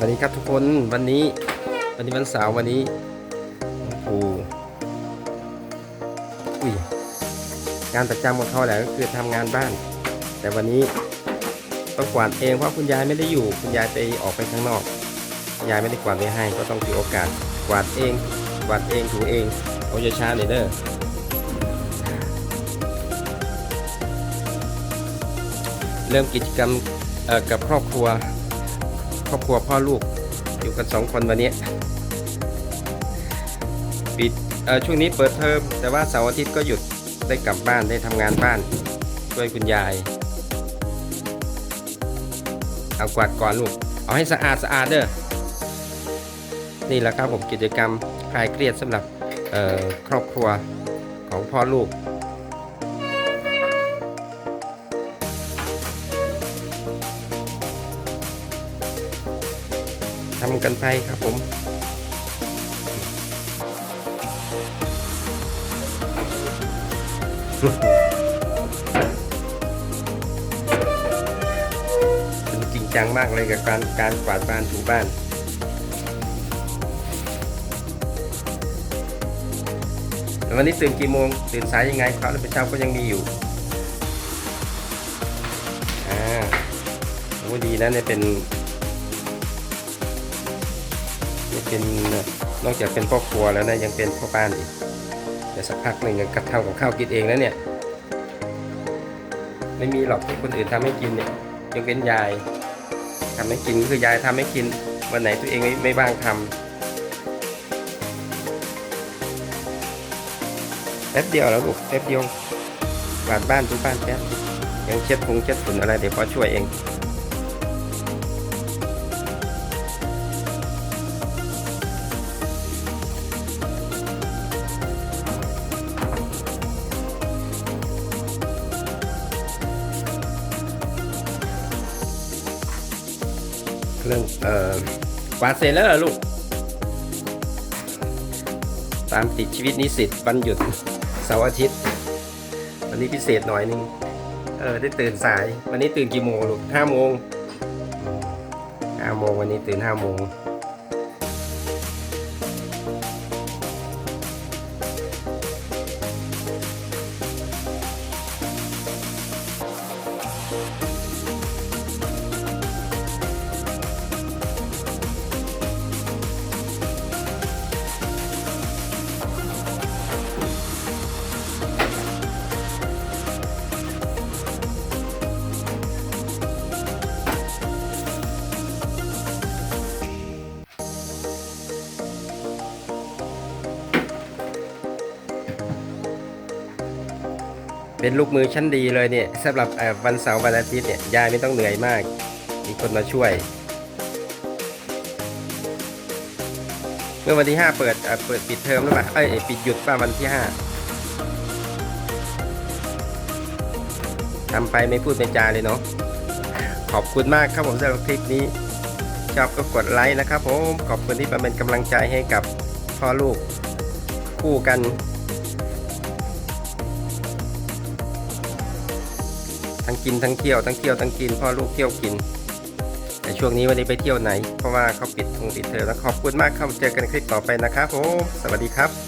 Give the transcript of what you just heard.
วัสดีครับทุกคนวันนี้วันนี้วันเสาร์วันนี้โอ้โหอุ้ยงานประจำของเขาแหละก็คือทำงานบ้าน แต่วันนี้ต้องกวาดเองเพราะคุณยายไม่ได้อยู่ คุณยายไปออกไปข้างนอก ยายไม่ได้กวาดไว้ให้ ก็ต้องถือโอกาสกวาดเองกวาดเองถูเองเอาช้าหน่อยเด้อเริ่มกิจกรรมกับครอบครัว ครอบครัวพ่อลูกอยู่กันสองคนวันนี้ปิดเอ่อช่วงนี้เปิดเทอมแต่ว่าเสาร์อาทิตย์ก็หยุดได้กลับบ้านได้ทำงานบ้านช่วยคุณยาย เอากวาดก่อนลูก เอาให้สะอาดสะอาดเด้อนี่แหละครับผมกิจกรรมคลายเครียดสำหรับครอบครัวของพ่อลูก ทำกันไปครับผมเป็นจริงจังมากเลยกับการการกวาดบ้านถูบ้านวันนี้ตื่นกี่โมง ตื่นสายยังไงครับแล้วไปเช้าก็ยังมีอยู่อ่าโอ้ดีนะเนี่ยเป็น เป็นนอกจากเป็นพ่อครัวแล้วนะยังเป็นพ่อบ้านอีกเดี๋ยวสักพักหนึ่งกับเท่ากับข้าวกินเองแล้วเนี่ย ไม่มีหรอกที่คนอื่นทำให้กินเนี่ยยกเว้นยายทำให้กินก็คือยายทำให้กินวันไหนตัวเองไม่ไม่บ้างทำแป๊บเดียวแล้วลูกแป๊บเดียวกวาดบ้านทุกบ้านแป๊บยังเช็ดผงเช็ดฝุ่นอะไรเดี๋ยวพ่อช่วยเอง เรื่องเออกวาดเสร็จแล้วเหรอลูก ตามติดชีวิตนิสิตวันหยุดเสาร์อาทิตย์ วันนี้พิเศษหน่อยนึง เออได้ตื่นสาย วันนี้ตื่นกี่โมงลูกห้าโมงห้าโมงวันนี้ตื่นห้าโมง เป็นลูกมือชั้นดีเลยเนี่ยสำหรับวันเสาร์วันอาทิตย์เนี่ยยายไม่ต้องเหนื่อยมาก มีคนมาช่วย เมื่อวันที่ 5 เปิดเปิดปิดเทอมหรือเปล่าเอ้ยปิดหยุดป่ะวันที่ 5ทำไปไม่พูดไม่จาเลยเนาะขอบคุณมากครับผมสำหรับคลิปนี้ ชอบก็กดไลค์นะครับผมขอบคุณที่มาเป็นกำลังใจให้กับพ่อลูกคู่กัน ทั้งกินทั้งเที่ยวทั้งเที่ยวทั้งกินพ่อลูกเที่ยวกิน แต่ช่วงนี้วันนี้ไปเที่ยวไหน เพราะว่าเขาปิดทงปิดเทอมแล้วขอบคุณมากครับเจอกันคลิปต่อไปนะครับผมสวัสดีครับ